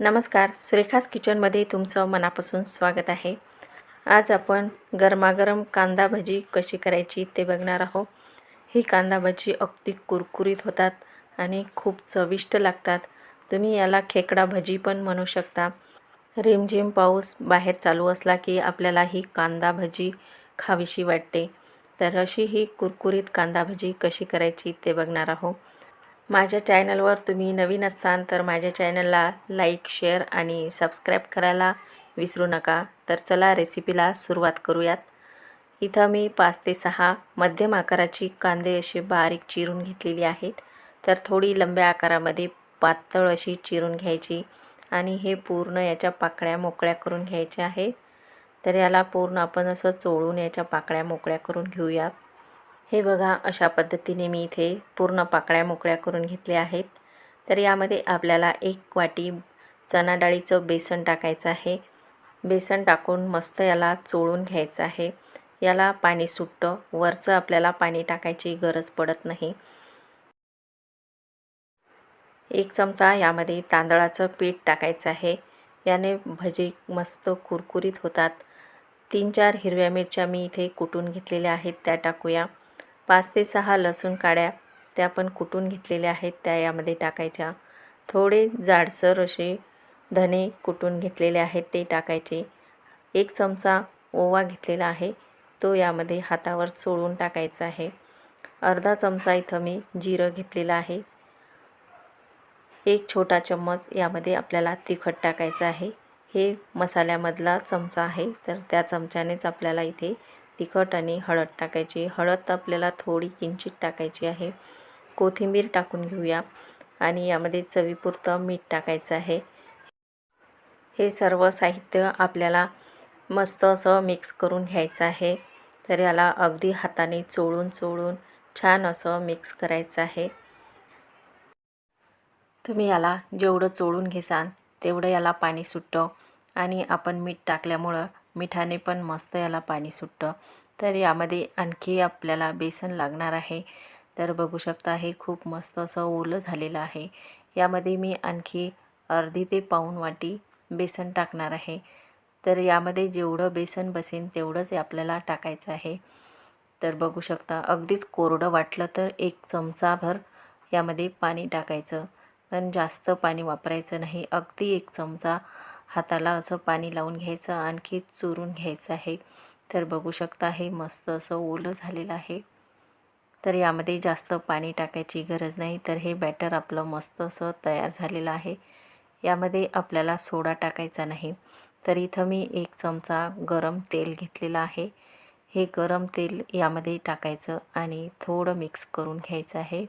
नमस्कार सुरेखास किचनमध्ये तुमचं मनापासून स्वागत आहे. आज आपण गरमागरम कांदा भजी कशी करायची ते बघणार आहोत. ही कांदा भजी अगदी कुरकुरीत होतात आणि खूप चविष्ट लागतात. तुम्ही याला खेकडा भजी पण म्हणू शकता. रिमझिम पाऊस बाहेर चालू असला की आपल्याला ही कांदा भजी खावीशी वाटते. तर अशी ही कुरकुरीत कांदा भजी कशी करायची ते बघणार आहोत. माझ्या चॅनलवर तुम्ही नवीन असाल तर माझ्या चॅनलला लाईक शेअर आणि सबस्क्राईब करायला विसरू नका. तर चला रेसिपीला सुरुवात करूयात. इथं मी पाच ते सहा मध्यम आकाराची कांदे अशी बारीक चिरून घेतलेली आहेत. तर थोडी लंब्या आकारामध्ये पातळ अशी चिरून घ्यायची आणि हे पूर्ण याच्या पाकळ्या मोकळ्या करून घ्यायच्या आहेत. तर याला पूर्ण आपण असं चोळून याच्या पाकळ्या मोकळ्या करून घेऊयात. हे बघा अशा पद्धतीने मी इथे पूर्ण पाकळ्या मोकळ्या करून घेतल्या आहेत. तर यामध्ये आपल्याला एक वाटी चणा डाळीचं बेसन टाकायचं आहे. बेसन टाकून मस्त याला चोळून घ्यायचं आहे. याला पाणी सुटतं. वरचं आपल्याला पाणी टाकायची गरज पडत नाही. एक चमचा यामध्ये तांदळाचं पीठ टाकायचं आहे. याने भजी मस्त कुरकुरीत होतात. तीन चार हिरव्या मिरच्या मी इथे कुटून घेतलेल्या आहेत त्या टाकूया. पाच ते सहा लसूण काड्या त्या पण कुटून घेतलेल्या आहेत त्या यामध्ये टाकायच्या. थोडे जाडसर असे धने कुटून घेतलेले आहेत ते टाकायचे. एक चमचा ओवा घेतलेला आहे तो यामध्ये हातावर चोळून टाकायचा आहे. अर्धा चमचा इथं मी जिरं घेतलेलं आहे. एक छोटा चम्मच यामध्ये आपल्याला तिखट टाकायचं आहे. हे मसाल्यामधला चमचा आहे तर त्या चमच्यानेच आपल्याला इथे तिखट आणि हळद टाकायची. हळद आपल्याला थोडी किंचित टाकायची आहे. कोथिंबीर टाकून घेऊया आणि यामध्ये चवीपुरतं मीठ टाकायचं आहे. हे सर्व साहित्य आपल्याला मस्त असं मिक्स करून घ्यायचं आहे. तर याला अगदी हाताने चोळून चोळून छान असं मिक्स करायचं आहे. तुम्ही याला जेवढं चोळून घेसान तेवढं याला पाणी सुटतं आणि आपण मीठ टाकल्यामुळं मिठाने पण मस्त याला पाणी सुटतं. तर यामध्ये आणखी आपल्याला बेसन लागणार आहे. तर बघू शकता हे खूप मस्त असं ओलं झालेलं आहे. यामध्ये मी आणखी अर्धी ते पाऊण वाटी बेसन टाकणार आहे. तर यामध्ये जेवढं बेसन बसेन तेवढंच आपल्याला टाकायचं आहे. तर बघू शकता अगदीच कोरडं वाटलं तर एक चमचाभर यामध्ये पाणी टाकायचं. पण जास्त पाणी वापरायचं नाही अगदी एक चमचा हाताला असं पाणी लावून घ्यायचं आणखी चुरून घ्यायचं आहे. तर बघू शकता हे मस्त असं ओलं झालेलं आहे. तर यामध्ये जास्त पाणी टाकायची गरज नाही. तर हे बॅटर आपलं मस्त असं तयार झालेलं आहे. यामध्ये आपल्याला सोडा टाकायचा नाही. तर इथं मी एक चमचा गरम तेल घेतलेलं आहे. हे गरम तेल यामध्ये टाकायचं आणि थोडं मिक्स करून घ्यायचं आहे.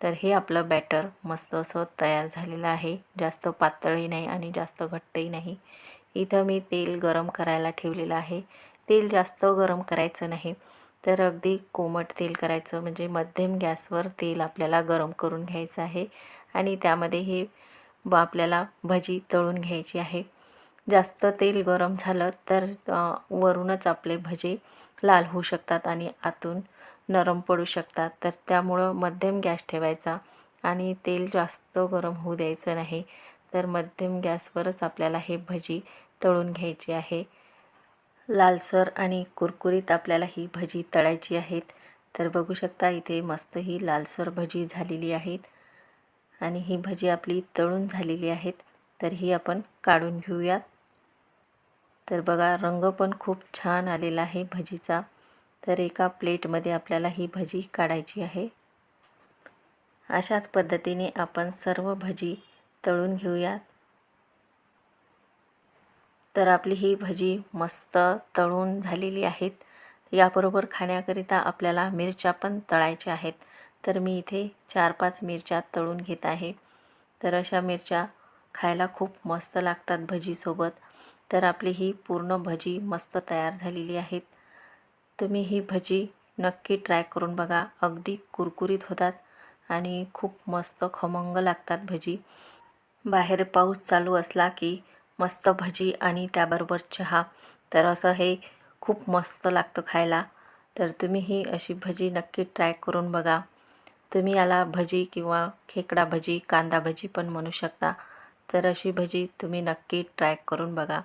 तर हे आपलं बॅटर मस्त असं तयार झालेलं आहे. जास्त पातळही नाही आणि जास्त घट्टही नाही. इथं मी तेल गरम करायला ठेवलेलं आहे. तेल जास्त गरम करायचं नाही. तर अगदी कोमट तेल करायचं म्हणजे मध्यम गॅसवर तेल आपल्याला गरम करून घ्यायचं आहे. आणि त्यामध्ये हे ब आपल्याला भजी तळून घ्यायची आहे. जास्त तेल गरम झालं तर वरूनच आपले भजे लाल होऊ शकतात आणि आतून नरम पडू शकतात. तर त्यामुळं मध्यम गॅस ठेवायचा आणि तेल जास्त गरम होऊ द्यायचं नाही. तर मध्यम गॅसवरच आपल्याला हे भजी तळून घ्यायची आहे. लालसर आणि कुरकुरीत आपल्याला ही भजी तळायची आहेत. तर बघू शकता इथे मस्त ही लालसर भजी झालेली आहेत आणि ही भजी आपली तळून झालेली आहेत. तर ही आपण काढून घेऊयात. तर बघा रंग पण खूप छान आलेला आहे भजीचा. तर एका प्लेटमध्ये आपल्याला ही भजी काढायची आहे. अशाच पद्धतीने आपण सर्व भजी तळून घेऊयात. तर आपली ही भजी मस्त तळून झालेली आहेत. याबरोबर खाण्याकरिता आपल्याला मिरच्या पण तळायच्या आहेत. तर मी इथे चार पाच मिरच्या तळून घेत आहे. तर अशा मिरच्या खायला खूप मस्त लागतात भजीसोबत. तर आपली ही पूर्ण भजी मस्त तयार झालेली आहेत. तुम्ही ही भजी नक्की ट्राय करून बघा. अगदी कुरकुरीत होतात आणि खूप मस्त खमंग लागतात भजी. बाहेर पाऊस चालू असला की मस्त भजी आणि त्याबरोबर चहा. तर असं हे खूप मस्त लागतं खायला. तर तुम्ही ही अशी भजी नक्की ट्राय करून बघा. तुम्ही याला भजी किंवा खेकडा भजी कांदा भजी पण म्हणू शकता. तर अशी भजी तुम्ही नक्की ट्राय करून बघा.